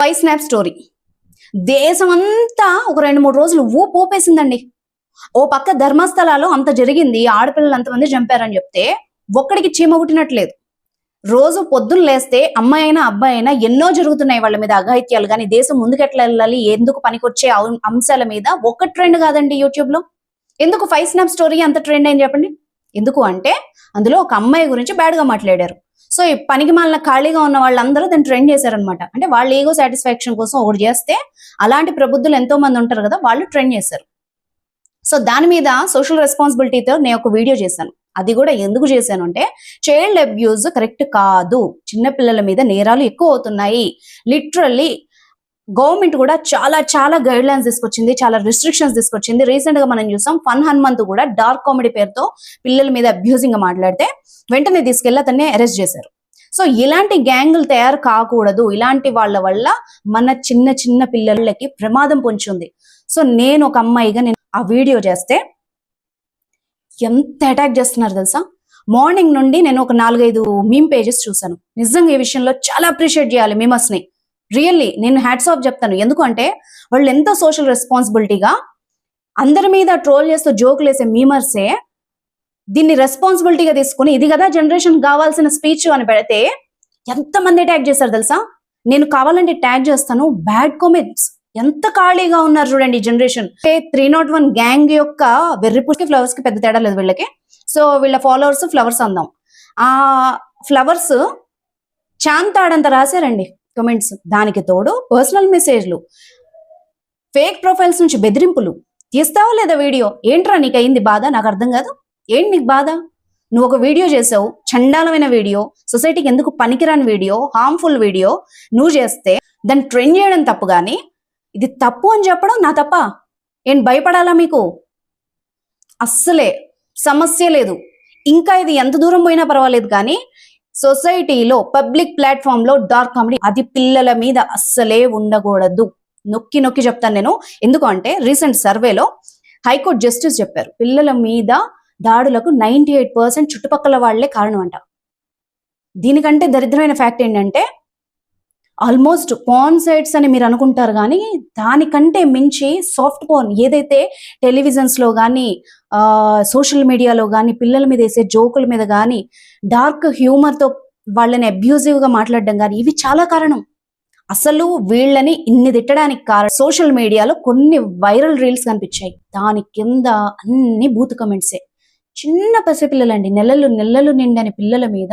Five snap story. దేశం అంతా ఒక రెండు మూడు రోజులు ఊపు ఊపేసిందండి. ఓ పక్క ధర్మస్థలాలో అంత జరిగింది ఆడపిల్లలు అంతమంది చంపారని చెప్తే ఒక్కడికి చీమ పుట్టినట్లేదు రోజు పొద్దున్న లేస్తే అమ్మాయి అయినా అబ్బాయి అయినా ఎన్నో జరుగుతున్నాయి వాళ్ళ మీద అఘాయిత్యాలు కానీ దేశం ముందుకెట్లా వెళ్ళాలి ఎందుకు పనికొచ్చే అంశాల మీద ఒక ట్రెండ్ కాదండి యూట్యూబ్లో ఎందుకు ఫైవ్ స్నాప్ స్టోరీ అంత ట్రెండ్ అని చెప్పండి? ఎందుకు అంటే అందులో ఒక అమ్మాయి గురించి బ్యాడ్గా మాట్లాడారు. సో ఈ పనికి మాలిన ఖాళీగా ఉన్న వాళ్ళందరూ దాన్ని ట్రెండ్ చేశారనమాట అంటే వాళ్ళ ఈగో సాటిస్ఫాక్షన్ కోసం ఒకటి చేస్తే అలాంటి ప్రబుద్ధులు ఎంతో మంది ఉంటారు కదా వాళ్ళు ట్రెండ్ చేశారు. సో దాని మీద సోషల్ రెస్పాన్సిబిలిటీతో నేను ఒక వీడియో చేశాను. అది కూడా ఎందుకు చేశాను అంటే చైల్డ్ అబ్యూజ్ కరెక్ట్ కాదు. చిన్న పిల్లల మీద నేరాలు ఎక్కువ అవుతున్నాయి. లిటరల్లీ గవర్నమెంట్ కూడా చాలా చాలా గైడ్ లైన్స్ తీసుకొచ్చింది చాలా రిస్ట్రిక్షన్స్ తీసుకొచ్చింది. రీసెంట్గా మనం చూసాం ఫన్ హనుమంత్ కూడా డార్క్ కామెడీ పేరుతో పిల్లల మీద అబ్యూజింగ్గా మాట్లాడితే వెంటనే తీసుకెళ్ళి అతన్ని అరెస్ట్ చేశారు. సో ఇలాంటి గ్యాంగులు తయారు కాకూడదు. ఇలాంటి వాళ్ళ వల్ల మన చిన్న చిన్న పిల్లలకి ప్రమాదం పొంచుంది సో నేను ఒక అమ్మాయిగా నేను ఆ వీడియో చేస్తే ఎంత అటాక్ చేస్తున్నారు తెలుసా? మార్నింగ్ నుండి నేను ఒక నాలుగైదు మీమ్ పేజెస్ చూసాను నిజంగా ఈ విషయంలో చాలా అప్రిషియేట్ చేయాలి మీమస్ని రియల్లీ నేను హ్యాట్స్ ఆఫ్ చెప్తాను. ఎందుకంటే వాళ్ళు ఎంత సోషల్ రెస్పాన్సిబిలిటీగా అందరి మీద ట్రోల్ చేస్తూ జోకులు వేసే మీమర్సే దీన్ని రెస్పాన్సిబిలిటీగా తీసుకుని ఇది కదా జనరేషన్ కావాల్సిన స్పీచ్ అని పెడితే ఎంతమంది ట్యాగ్ చేశారు తెలుసా? నేను కావాలంటే ట్యాగ్ చేస్తాను బ్యాడ్ కామెంట్స్ ఎంత ఖాళీగా ఉన్నారు చూడండి generation three not one gang యొక్క వెర్రిపుష్కి ఫ్లవర్స్కి పెద్ద తేడా లేదు వీళ్ళకి. సో వీళ్ళ ఫాలోవర్స్ ఫ్లవర్స్ అందాం. ఆ ఫ్లవర్స్ చాంతాడంత రాశారండి. కమెంట్స్ దానికి తోడు పర్సనల్ మెసేజ్లు ఫేక్ ప్రొఫైల్స్ నుంచి బెదిరింపులు. తీస్తావా లేదా వీడియో? ఏంట్రా నీకు అయింది బాధ? నాకు అర్థం కాదు. ఏంటి నీకు బాధ? నువ్వు ఒక వీడియో చేసావు చండాలమైన వీడియో సొసైటీకి ఎందుకు పనికిరాని వీడియో హార్మ్ఫుల్ వీడియో నువ్వు చేస్తే దాన్ని ట్రెండ్ చేయడం తప్పు కానీ ఇది తప్పు అని చెప్పడం నా తప్ప? ఏం భయపడాలా మీకు? అస్సలే. సమస్య లేదు. ఇంకా ఇది ఎంత దూరం పోయినా పర్వాలేదు కానీ సొసైటీలో పబ్లిక్ ప్లాట్ఫామ్లో డార్క్ కామెడీ అది పిల్లల మీద అస్సలే ఉండకూడదు. నొక్కి నొక్కి చెప్తాను నేను. ఎందుకంటే రీసెంట్ సర్వేలో హైకోర్టు జస్టిస్ చెప్పారు పిల్లల మీద దాడులకు నైన్టీ ఎయిట్ పర్సెంట్ చుట్టుపక్కల వాళ్ళే కారణం అంట. దీనికంటే దరిద్రమైన ఫ్యాక్ట్ ఏంటంటే ఆల్మోస్ట్ పాన్ సైట్స్ అని మీరు అనుకుంటారు కానీ దానికంటే మించి సాఫ్ట్ పోర్న్ ఏదైతే టెలివిజన్స్లో కానీ సోషల్ మీడియాలో కానీ పిల్లల మీద వేసే జోకుల మీద కానీ డార్క్ హ్యూమర్తో వాళ్ళని అబ్యూజివ్గా మాట్లాడడం కానీ ఇవి చాలా కారణం. అసలు వీళ్ళని ఇన్ని తిట్టడానికి కారణం సోషల్ మీడియాలో కొన్ని వైరల్ రీల్స్ కనిపించాయి. దాని కింద అన్ని బూత్ కమెంట్సే చిన్న పసిపిల్లలండి నెలలు నెలలు నిండని పిల్లల మీద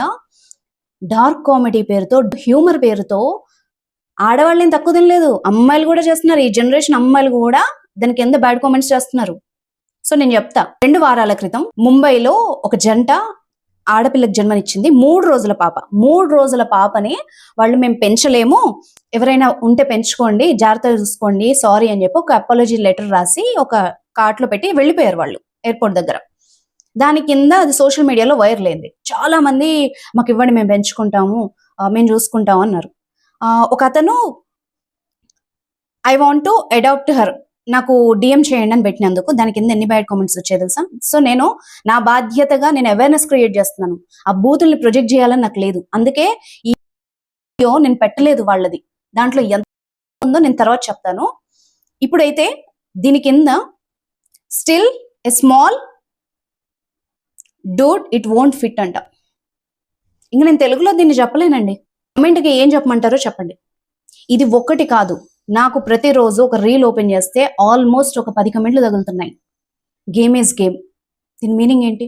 డార్క్ కామెడీ పేరుతో హ్యూమర్ పేరుతో ఆడవాళ్ళని తక్కువ తినలేదు. అమ్మాయిలు కూడా చేస్తున్నారు. ఈ జనరేషన్ అమ్మాయిలు కూడా దాని కింద బ్యాడ్ కామెంట్స్ చేస్తున్నారు. సో నేను చెప్తా. రెండు వారాల క్రితం ముంబైలో ఒక జంట ఆడపిల్లకి జన్మనిచ్చింది. మూడు రోజుల పాప. మూడు రోజుల పాపని వాళ్ళు మేము పెంచలేము. ఎవరైనా ఉంటే పెంచుకోండి జాగ్రత్తగా చూసుకోండి సారీ అని చెప్పి ఒక అపాలజీ లెటర్ రాసి ఒక కార్ట్లో పెట్టి వెళ్ళిపోయారు వాళ్ళు ఎయిర్పోర్ట్ దగ్గర. దాని కింద అది సోషల్ మీడియాలో వైరల్ అయింది. చాలా మంది మాకు ఇవ్వండి మేము పెంచుకుంటాము మేము చూసుకుంటాము అన్నారు. ఒక అతను I want to adopt her నాకు డిఎం చేయండి అని పెట్టినందుకు దాని కింద ఎన్ని బ్యాడ్ కామెంట్స్ వచ్చాయి తెలుసా? సో నేను నా బాధ్యతగా నేను అవేర్నెస్ క్రియేట్ చేస్తున్నాను. ఆ బూతుల్ని ప్రొజెక్ట్ చేయాలని నాకు లేదు. అందుకే ఈ వీడియో నేను పెట్టలేదు వాళ్ళది. దాంట్లో ఎంత ఉందో నేను తర్వాత చెప్తాను. ఇప్పుడైతే దీని కింద still a small dot it won't fit అంట. ఇంకా నేను తెలుగులో దీన్ని చెప్పలేనండి. కమెంట్కి ఏం చెప్పమంటారో చెప్పండి. ఇది ఒక్కటి కాదు. నాకు ప్రతిరోజు ఒక రీల్ ఓపెన్ చేస్తే ఆల్మోస్ట్ ఒక పది కమెంట్లు తగులుతున్నాయి. గేమ్ ఈజ్ గేమ్ దీని మీనింగ్ ఏంటి?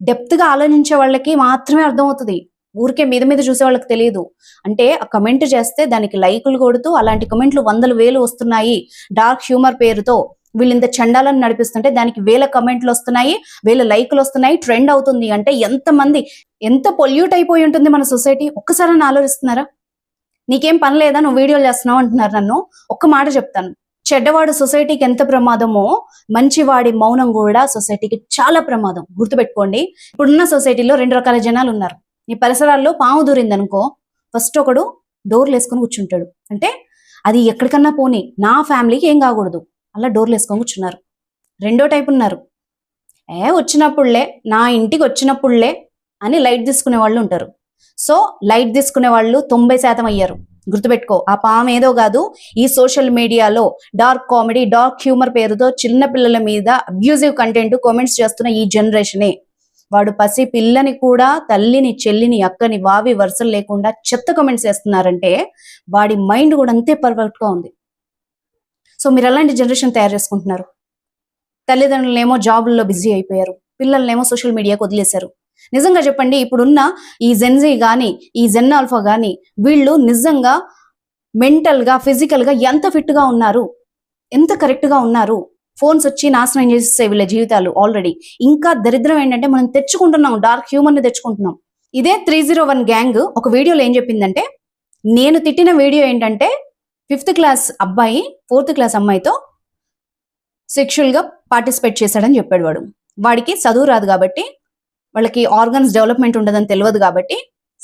డెప్త్గా ఆలోచించే వాళ్ళకి మాత్రమే అర్థమవుతుంది. ఊరికే మీద మీద చూసే వాళ్ళకి తెలియదు. అంటే ఆ కమెంట్ చేస్తే దానికి లైకులు కొడుతూ అలాంటి కమెంట్లు వందల వేలు వస్తున్నాయి. డార్క్ హ్యూమర్ పేరుతో వీళ్ళు ఇంత చండాలను నడిపిస్తుంటే దానికి వేల కమెంట్లు వస్తున్నాయి వేల లైకులు వస్తున్నాయి ట్రెండ్ అవుతుంది అంటే ఎంత మంది ఎంత పొల్యూట్ అయిపోయి ఉంటుంది మన సొసైటీ? ఒక్కసారి ఆలోచిస్తున్నారా? నీకేం పని లేదా? నువ్వు వీడియోలు చేస్తున్నావు అంటున్నారు నన్ను. ఒక్క మాట చెప్తాను. చెడ్డవాడు సొసైటీకి ఎంత ప్రమాదమో మంచివాడి మౌనం కూడా సొసైటీకి చాలా ప్రమాదం. గుర్తుపెట్టుకోండి ఇప్పుడున్న సొసైటీలో రెండు రకాల జనాలు ఉన్నారు. నీ పరిసరాల్లో పాము దూరింది అనుకో ఫస్ట్ ఒకడు డోర్లు వేసుకొని కూర్చుంటాడు. అంటే అది ఎక్కడికన్నా పోనీ నా ఫ్యామిలీకి ఏం కాకూడదు. అలా డోర్లు వేసుకొని కూర్చున్నారు. రెండో టైప్ ఉన్నారు. ఏ వచ్చినప్పుడులే నా ఇంటికి వచ్చినప్పుడులే అని లైట్ తీసుకునే వాళ్ళు ఉంటారు. సో లైట్ తీసుకునే వాళ్ళు తొంభై శాతం అయ్యారు. గుర్తుపెట్టుకో ఆ పాము ఏదో కాదు ఈ సోషల్ మీడియాలో డార్క్ కామెడీ డార్క్ హ్యూమర్ పేరుతో చిన్న పిల్లల మీద అబ్యూజివ్ కంటెంట్ కామెంట్స్ చేస్తున్న ఈ జనరేషనే వాడు పసి పిల్లని కూడా తల్లిని చెల్లిని అక్కని వావి వరుసలు లేకుండా చెత్త కామెంట్స్ చేస్తున్నారంటే వాడి మైండ్ కూడా అంతే పర్ఫెక్ట్గా ఉంది. సో మీరు ఎలాంటి జనరేషన్ తయారు చేసుకుంటున్నారు? తల్లిదండ్రులనేమో జాబుల్లో బిజీ అయిపోయారు. పిల్లల్నేమో సోషల్ మీడియాకి వదిలేశారు. నిజంగా చెప్పండి ఇప్పుడున్న ఈ జెన్జీ కానీ ఈ జెన్ ఆల్ఫా కానీ వీళ్ళు నిజంగా మెంటల్గా ఫిజికల్గా ఫిజికల్గా ఎంత ఫిట్గా ఉన్నారు? ఎంత కరెక్ట్గా ఉన్నారు? ఫోన్స్ వచ్చి నాశనం చేసేస్తాయి వీళ్ళ జీవితాలు ఆల్రెడీ. ఇంకా దరిద్రం ఏంటంటే మనం తెచ్చుకుంటున్నాం డార్క్ హ్యూమన్ని తెచ్చుకుంటున్నాం. ఇదే త్రీ జీరో వన్ గ్యాంగ్ ఒక వీడియోలో ఏం చెప్పిందంటే నేను తిట్టిన వీడియో ఏంటంటే ఫిఫ్త్ క్లాస్ అబ్బాయి ఫోర్త్ క్లాస్ అమ్మాయితో సెక్షువల్గా పార్టిసిపేట్ చేశాడని చెప్పాడు వాడు. వాడికి చదువు రాదు కాబట్టి వాళ్ళకి ఆర్గన్స్ డెవలప్మెంట్ ఉండదని తెలియదు కాబట్టి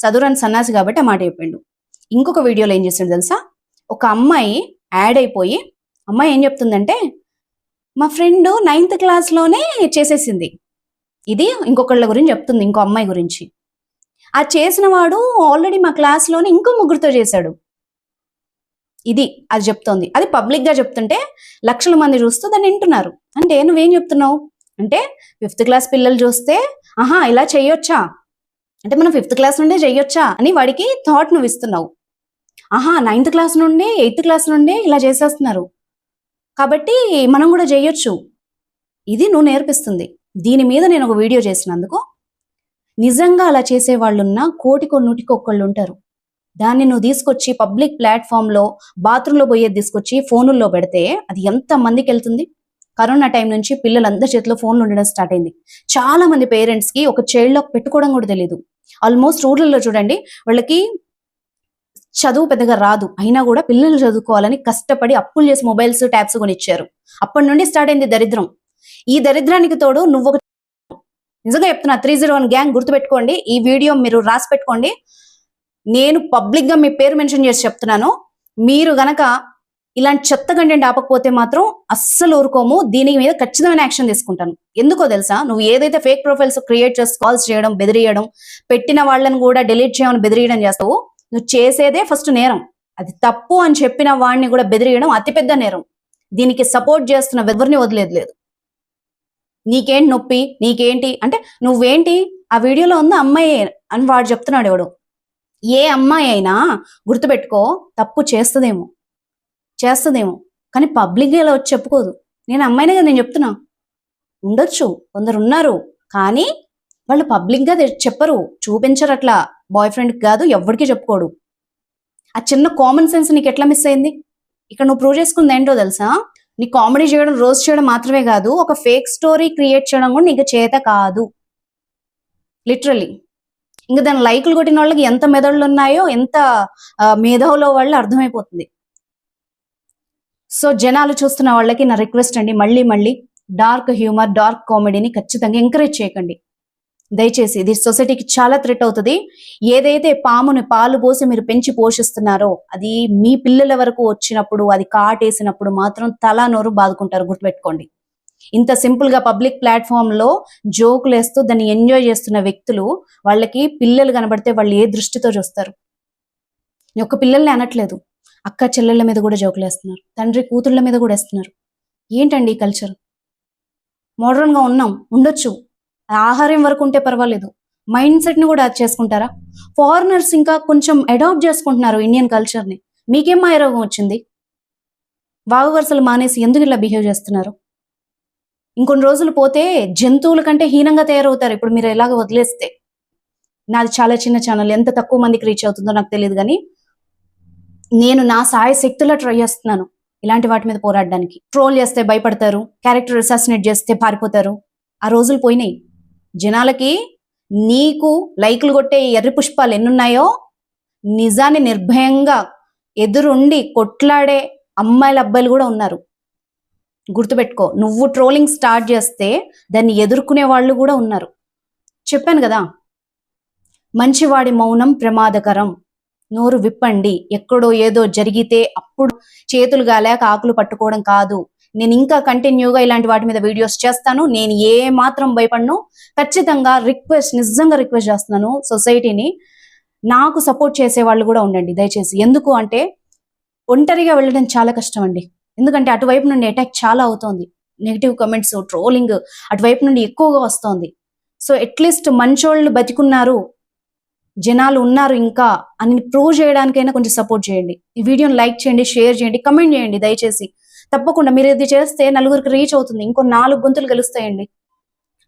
చదువురాని సన్నాసి కాబట్టి ఆ మాట చెప్పిండు. ఇంకొక వీడియోలో ఏం చేసాడు తెలుసా? ఒక అమ్మాయి యాడ్ అయిపోయి అమ్మాయి ఏం చెప్తుందంటే మా ఫ్రెండ్ నైన్త్ క్లాస్లోనే చేసేసింది. ఇది ఇంకొకళ్ళ గురించి చెప్తుంది ఇంకో అమ్మాయి గురించి. ఆ చేసిన వాడు ఆల్రెడీ మా క్లాస్లోనే ఇంకో ముగ్గురితో చేశాడు. ఇది అది చెప్తోంది. అది పబ్లిక్గా చెప్తుంటే లక్షల మంది చూస్తూ దాన్ని వింటున్నారు. అంటే నువ్వేం చెప్తున్నావు? అంటే ఫిఫ్త్ క్లాస్ పిల్లలు చూస్తే ఆహా ఇలా చేయొచ్చా? అంటే మనం ఫిఫ్త్ క్లాస్ నుండే చేయొచ్చా? అని వాడికి థాట్ నువ్వు ఇస్తున్నావు. ఆహా నైన్త్ క్లాస్ నుండే ఎయిత్ క్లాస్ నుండే ఇలా చేసేస్తున్నారు. కాబట్టి మనం కూడా చేయొచ్చు. ఇది నువ్వు నేర్పిస్తుంది. దీని మీద నేను ఒక వీడియో చేసినందుకు నిజంగా అలా చేసే వాళ్ళున్న కోటికో నూటికి ఒక్కళ్ళు ఉంటారు. దాన్ని నువ్వు తీసుకొచ్చి పబ్లిక్ ప్లాట్ఫామ్లో బాత్రూంలో పోయేది తీసుకొచ్చి ఫోనుల్లో పెడితే అది ఎంత మందికి వెళ్తుంది? కరోనా టైం నుంచి పిల్లలందరి చేతిలో ఫోన్లు ఉండడం స్టార్ట్ అయింది. చాలా మంది పేరెంట్స్కి ఒక చైల్డ్ లాక్ పెట్టుకోవడం కూడా తెలియదు ఆల్మోస్ట్ రూరల్లో చూడండి వాళ్ళకి చదువు పెద్దగా రాదు. అయినా కూడా పిల్లలు చదువుకోవాలని కష్టపడి అప్పులు చేసి మొబైల్స్ ట్యాబ్స్ కొని ఇచ్చారు అప్పటి నుండి స్టార్ట్ అయింది దరిద్రం. ఈ దరిద్రానికి తోడు నువ్వు ఒక నిజంగా చెప్తున్నా త్రీ జీరో వన్ గ్యాంగ్ గుర్తుపెట్టుకోండి. ఈ వీడియో మీరు రాసి పెట్టుకోండి. నేను పబ్లిక్గా మీ పేరు మెన్షన్ చేసి చెప్తున్నాను. మీరు గనక ఇలాంటి చెత్త కంటెంట్ ఆపకపోతే మాత్రం అస్సలు ఊరుకోము. దీని మీద ఖచ్చితమైన యాక్షన్ తీసుకుంటాను. ఎందుకో తెలుసా? నువ్వు ఏదైతే ఫేక్ ప్రొఫైల్స్ క్రియేట్ చేసి కాల్స్ చేయడం బెదిరియడం పెట్టిన వాళ్ళని కూడా డిలీట్ చేయమని బెదిరియడం చేస్తావు నువ్వు చేసేదే ఫస్ట్ నేరం. అది తప్పు అని చెప్పిన వాడిని కూడా బెదిరియడం అతిపెద్ద నేరం. దీనికి సపోర్ట్ చేస్తున్న ఎవరిని వదిలేదు లేదు. నీకేంటి నొప్పి? నీకేంటి? అంటే నువ్వేంటి? ఆ వీడియోలో ఉన్న అమ్మాయి అని వాడు చెప్తున్నాడు ఎవడు. ఏ అమ్మాయి అయినా గుర్తుపెట్టుకో తప్పు చేస్తుందేమో. చేస్తుందేమో. కానీ పబ్లిక్గా ఇలా వచ్చి చెప్పుకోదు. నేను అమ్మాయినే కదా నేను చెప్తున్నా. ఉండొచ్చు. కొందరు ఉన్నారు. కానీ వాళ్ళు పబ్లిక్గా చెప్పరు. చూపించరు అట్లా. బాయ్ ఫ్రెండ్కి కాదు ఎవరికి చెప్పుకోడు. ఆ చిన్న కామన్ సెన్స్ నీకు ఎట్లా మిస్ అయింది? ఇక్కడ నువ్వు ప్రూవ్ చేసుకుంది ఏంటో తెలుసా? నీ కామెడీ చేయడం రోజ్ చేయడం మాత్రమే కాదు ఒక ఫేక్ స్టోరీ క్రియేట్ చేయడం కూడా నీకు చేత కాదు. లిటరలీ ఇంకా దాని లైకులు కొట్టిన వాళ్ళకి ఎంత మెదళ్ళు ఉన్నాయో ఎంత మేధావులో వాళ్ళు అర్థమైపోతుంది. సో జనాలు చూస్తున్న వాళ్ళకి నా రిక్వెస్ట్ అండి మళ్ళీ మళ్ళీ డార్క్ హ్యూమర్ డార్క్ కామెడీని ఖచ్చితంగా ఎంకరేజ్ చేయకండి. దయచేసి ఇది సొసైటీకి చాలా థ్రెట్ అవుతుంది. ఏదైతే పాముని పాలు పోసి మీరు పెంచి పోషిస్తున్నారో అది మీ పిల్లల వరకు వచ్చినప్పుడు అది కాటేసినప్పుడు మాత్రం తలా నోరు బాదుకుంటారు గుర్తుపెట్టుకోండి. ఇంత సింపుల్గా పబ్లిక్ ప్లాట్ఫామ్లో జోకులు వేస్తూ దాన్ని ఎంజాయ్ చేస్తున్న వ్యక్తులు వాళ్ళకి పిల్లలు కనబడితే వాళ్ళు ఏ దృష్టితో చూస్తారు? నేను ఒక పిల్లల్ని అనట్లేదు. అక్క చెల్లెళ్ళ మీద కూడా జోకులు వేస్తున్నారు. తండ్రి కూతుళ్ళ మీద కూడా వేస్తున్నారు. ఏంటండి ఈ కల్చర్ మోడర్న్గా ఉన్నాం. ఉండొచ్చు. ఆహారం వరకు ఉంటే పర్వాలేదు. మైండ్ సెట్ని కూడా అది చేసుకుంటారా? ఫారినర్స్ ఇంకా కొంచెం అడాప్ట్ చేసుకుంటున్నారు ఇండియన్ కల్చర్ని మీకేం మాయరోగం వచ్చింది? వాగు వరుసలు మానేసి ఎందుకు ఇలా బిహేవ్ చేస్తున్నారు? ఇంకొన్ని రోజులు పోతే జంతువుల కంటే హీనంగా తయారవుతారు. ఇప్పుడు మీరు ఎలాగ వదిలేస్తే. నాది చాలా చిన్న ఛానల్ ఎంత తక్కువ మందికి రీచ్ అవుతుందో నాకు తెలియదు కానీ నేను నా సాయ శక్తులా ట్రై చేస్తున్నాను ఇలాంటి వాటి మీద పోరాడడానికి. ట్రోల్ చేస్తే భయపడతారు క్యారెక్టర్ అసాసినేట్ చేస్తే పారిపోతారు. ఆ రోజులు పోయినాయి. జనాలకి నీకు లైకులు కొట్టే ఈ ఎర్రి పుష్పాలు ఎన్నున్నాయో నిజాన్ని నిర్భయంగా ఎదురుండి కొట్లాడే అమ్మాయిల అబ్బాయిలు కూడా ఉన్నారు. గుర్తుపెట్టుకో. నువ్వు ట్రోలింగ్ స్టార్ట్ చేస్తే దాన్ని ఎదుర్కొనే వాళ్ళు కూడా ఉన్నారు. చెప్పాను కదా? మంచివాడి మౌనం ప్రమాదకరం. నోరు విప్పండి. ఎక్కడో ఏదో జరిగితే అప్పుడు చేతులు గాలేక ఆకులు పట్టుకోవడం కాదు. నేను ఇంకా కంటిన్యూగా ఇలాంటి వాటి మీద వీడియోస్ చేస్తాను. నేను ఏ మాత్రం భయపడను. ఖచ్చితంగా రిక్వెస్ట్ నిజంగా రిక్వెస్ట్ చేస్తున్నాను సొసైటీని. నాకు సపోర్ట్ చేసే వాళ్ళు కూడా ఉండండి దయచేసి. ఎందుకు అంటే ఒంటరిగా వెళ్ళడం చాలా కష్టం అండి ఎందుకంటే అటువైపు నుండి అటాక్ చాలా అవుతోంది. నెగిటివ్ కమెంట్స్ ట్రోలింగ్ అటువైపు నుండి ఎక్కువగా వస్తోంది. సో అట్లీస్ట్ మంచోళ్ళు బతికున్నారు. జనాలు ఉన్నారు ఇంకా. అని ప్రూవ్ చేయడానికైనా కొంచెం సపోర్ట్ చేయండి. ఈ వీడియోని లైక్ చేయండి షేర్ చేయండి కమెంట్ చేయండి దయచేసి. తప్పకుండా మీరు ఇది చేస్తే నలుగురికి రీచ్ అవుతుంది. ఇంకో నాలుగు గొంతులు గెలుస్తాయండి.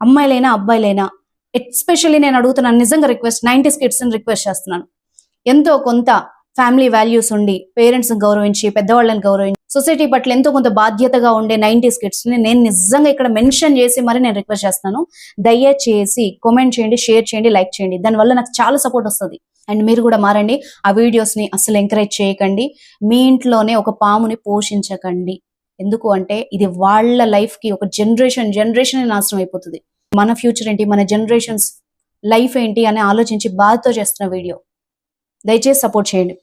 అమ్మాయిలైనా అబ్బాయిలైనా. ఎస్పెషల్లీ నేను అడుగుతున్నాను నిజంగా రిక్వెస్ట్ నైన్టీస్ కిడ్స్ రిక్వెస్ట్ చేస్తున్నాను. ఎంతో కొంత ఫ్యామిలీ వాల్యూస్ ఉండి పేరెంట్స్ గౌరవించి పెద్దవాళ్ళని గౌరవించి సొసైటీ పట్ల ఎంతో కొంత బాధ్యతగా ఉండే నైన్టీస్ కిడ్స్ని నేను నిజంగా ఇక్కడ మెన్షన్ చేసి మరి నేను రిక్వెస్ట్ చేస్తాను. దయచేసి కామెంట్ చేయండి షేర్ చేయండి లైక్ చేయండి. దానివల్ల నాకు చాలా సపోర్ట్ వస్తుంది. అండ్ మీరు కూడా మారండి. ఆ వీడియోస్ని అసలు ఎంకరేజ్ చేయకండి. మీ ఇంట్లోనే ఒక పాముని పోషించకండి. ఎందుకు అంటే ఇది వాళ్ళ లైఫ్కి ఒక జనరేషన్ జనరేషన్ నాశనం అయిపోతుంది. మన ఫ్యూచర్ ఏంటి? మన జనరేషన్స్ లైఫ్ ఏంటి? అని ఆలోచించి బాధతో చేస్తున్న వీడియో. దయచేసి సపోర్ట్ చేయండి.